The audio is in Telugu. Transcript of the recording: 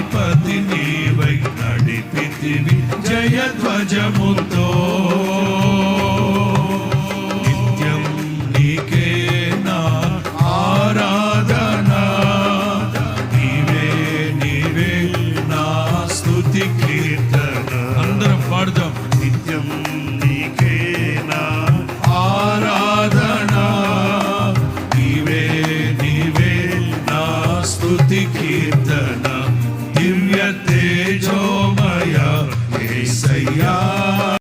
అధిపతి నీవై నడిపితివి జయధ్వజముతో. నిత్యం నీకే నా ఆరాధన. నీవే నీవే నా స్తుతి కీర్తన. అందరం పాడుదాం. నిత్యం నీకే నా ఆరాధన. నీవే నీవే నా స్తుతి కీర్తన. ஐயா